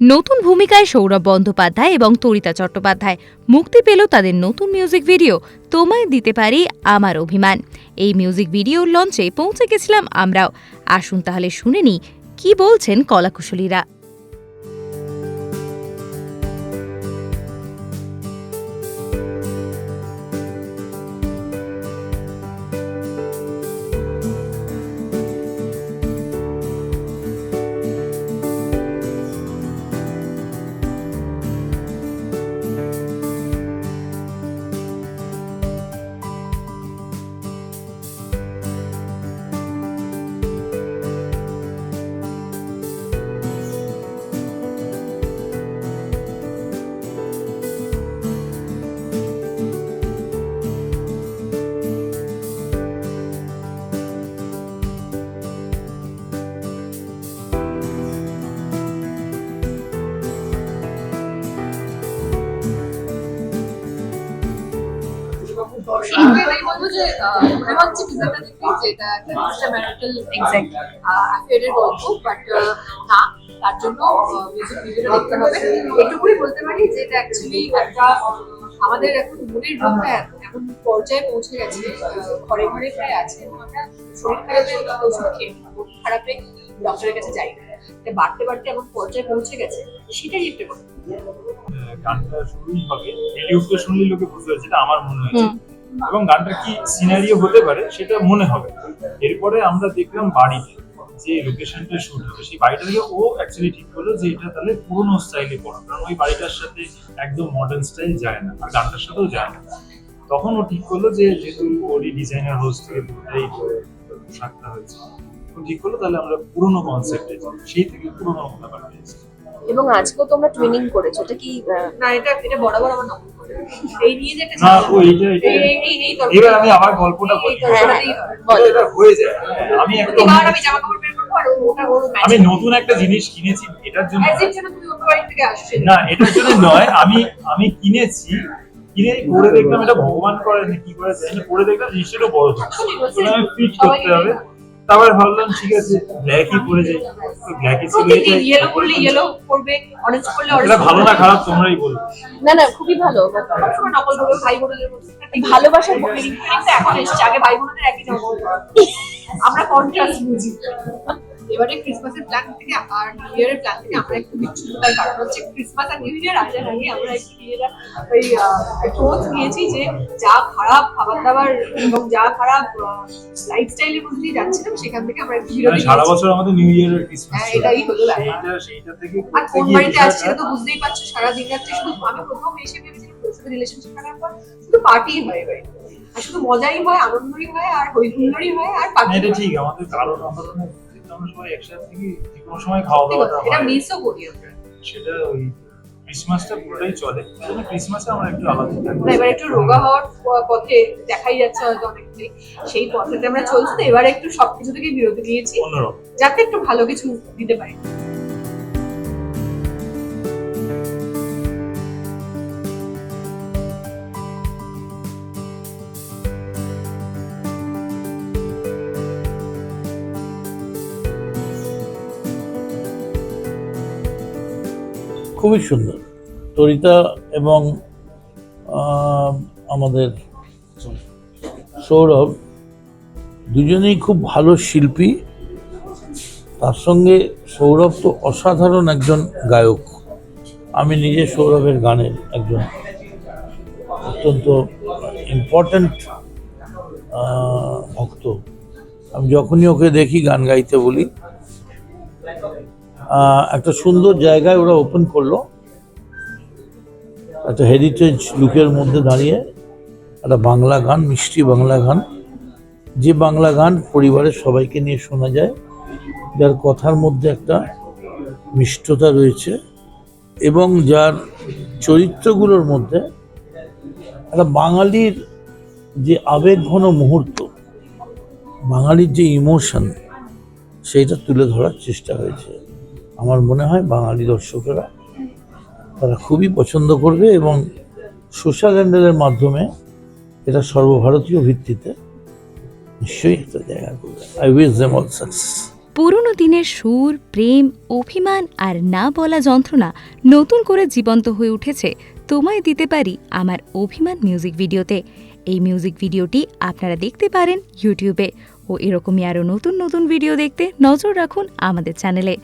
নতুন ভূমিকায় সৌরভ বন্দ্যোপাধ্যায় এবং তরিতা চট্টোপাধ্যায়। মুক্তি পেল তাদের নতুন মিউজিক ভিডিও তোমায় দিতে পারি আমার অভিমান। এই মিউজিক ভিডিওর লঞ্চে পৌঁছে গেছিলাম আমরাও। আসুন তাহলে শুনে নিই, কি বলছেন কলাকুশলীরা? তার জন্য এটুকুই বলতে পারি যে এটা অ্যাকচুয়ালি একটা আমাদের এখন মনের রোগটা এমন পর্যায়ে পৌঁছে গেছে ঘরে ঘরে প্রায় আছে শরীর খারাপের ওষুধ খেয়ে মন খারাপে ডক্টরের কাছে যাই না বাড়তে বাড়তে এমন পর্যায়ে পৌঁছে গেছে সেটাই একটা কথা গানটা শুরুই হবে। শুনলেই লোকে বুঝতে পারছে আমার মনে হয়েছে এবং গানটা কি সিনারিও হতে পারে সেটা মনে হবে। এরপরে আমরা দেখলাম বাড়িতে যে লোকেশনটা শুট হবে। সেই বাড়িটা থেকে ও অ্যাকচুয়ালি ঠিক করল যে এটা তাহলে পুরোনো স্টাইলে করো। কারণ ওই বাড়িটার সাথে একদম মডার্ন স্টাইল যায় না, আর গানটার সাথেও যায় না। তখন ও ঠিক করল যে যেহেতু ওরই ডিজাইনার হাউস থেকে পুরোটাই পোশাকটা হয়েছে, ও ঠিক করল তাহলে আমরা পুরোনো কনসেপ্টে যাই সেই থেকে পুরোনো ব্যাপারটা এসেছে। এবং আজকেও তোমরা ট্রেনিং করেছ এটা কি না এটা এটা বরাবর আমার নকল এই নিয়ে যে না ও এইটা এবার আমি আমার গল্পটা বলি। হয়। বলো। এটা হয়ে যায়। আমি একদম প্রতিবার আমি জামা কাপড় বের করব আর ওটা ওর আমি নতুন একটা জিনিস কিনেছি এটার জন্য অ্যাজ ইফ যেন তুমি অন্য বাড়ি থেকে আসছে। না এটার জন্য নয় আমি আমি কিনেছি। কিনে পরে দেখলাম এটা ভগবান করে কি করে জানি দেখলাম জিনিসটা বড় হচ্ছে। আমি ফিট করতে হবে। তারপরে ভাবলাম ঠিক আছে ব্ল্যাকই পরে যাই। ব্ল্যাকই ছিল এটা ইয়েলো করলে ইয়েলো করবে অরেঞ্জ করলে অরেঞ্জ এটা ভালো না খারাপ তোমরাই বলো। না না খুবই ভালো। তোমরা নকল করবে ভাই বোনদের মধ্যে। ভালোবাসার এখন এসছে আগে ভাই বোনদের একই আমরা কন্ট্রাস্ট বুঝি। এবারে ক্রিসমাসের প্ল্যান থেকে আর নিউ ইয়ারের প্ল্যান থেকে আমরা একটু বিচ্ছুত তার কারণ হচ্ছে ক্রিসমাস আর নিউ ইয়ার আসার আগে আমরা একটু নিজেরা ওই টোচ নিয়েছি যে যা খারাপ খাবার দাবার এবং যা খারাপ লাইফস্টাইলের মধ্যে দিয়ে যাচ্ছিলাম সেখান থেকে আমরা একটু বিরতি মানে সারা বছর আমাদের নিউ ইয়ার ক্রিসমাস হ্যাঁ, এটাই হলো ব্যাপার। সেইটা সেইটা থেকে আর কোন বাড়িতে তো বুঝতেই পারছ সারা দিন রাত্রে শুধু আমি প্রথম এসে ভেবেছিলাম সাথে রিলেশনশিপ থাকার পর শুধু পার্টি হয় এবারে। আর শুধু মজাই হয় আনন্দই হয় আর হই হয় আর পার্টি এটা ঠিক আমাদের কারণ আমরা তো আমরা একসাথে থেকে যে কোনো সময় খাওয়া দাওয়াটা এটা মিসও করি আমরা। সেটা ওই ক্রিসমাসটা পুরোটাই চলে। ক্রিসমাসে আমরা একটু আলাদা থাকি। না, এবার একটু রোগা হওয়ার পথে দেখাই যাচ্ছে হয়তো অনেকটাই সেই পথেতে আমরা চলছি তো এবার একটু সবকিছু থেকে বিরতি নিয়েছি। অন্যরকম। যাতে একটু ভালো কিছু দিতে পারি। খুবই সুন্দর। তরিতা এবং আমাদের সৌরভ দুজনেই খুব ভালো শিল্পী। তার সঙ্গে সৌরভ তো অসাধারণ একজন গায়ক। আমি নিজে সৌরভের গানের একজন অত্যন্ত ইম্পর্ট্যান্ট ভক্ত। আমি যখনই ওকে দেখি গান গাইতে বলি একটা সুন্দর জায়গায় ওরা ওপেন করল। একটা হেরিটেজ লুকের মধ্যে দাঁড়িয়ে একটা বাংলা গান, মিষ্টি বাংলা গান। যে বাংলা গান পরিবারের সবাইকে নিয়ে শোনা যায়, যার কথার মধ্যে একটা মিষ্টতা রয়েছে এবং যার চরিত্রগুলোর মধ্যে একটা বাঙালির যে আবেগঘন মুহূর্ত, বাঙালির যে ইমোশন সেইটা তুলে ধরার চেষ্টা হয়েছে। আমার মনে হয় বাঙালি দর্শকেরা তারা খুবই পছন্দ করবে এবং সোশ্যাল হ্যান্ডেলের মাধ্যমে এটা সর্বভারতীয় ভিত্তিতে নিশ্চয়ই একটা জায়গা করবে। আই উইশ দেম অল পুরনো দিনের সুর, প্রেম, অভিমান আর না বলা যন্ত্রণা নতুন করে জীবন্ত হয়ে উঠেছে। তোমায় দিতে পারি আমার অভিমান মিউজিক ভিডিওতে এই মিউজিক ভিডিওটি আপনারা দেখতে পারেন ইউটিউবে ও এরকমই আরও নতুন নতুন ভিডিও দেখতে নজর রাখুন আমাদের চ্যানেলে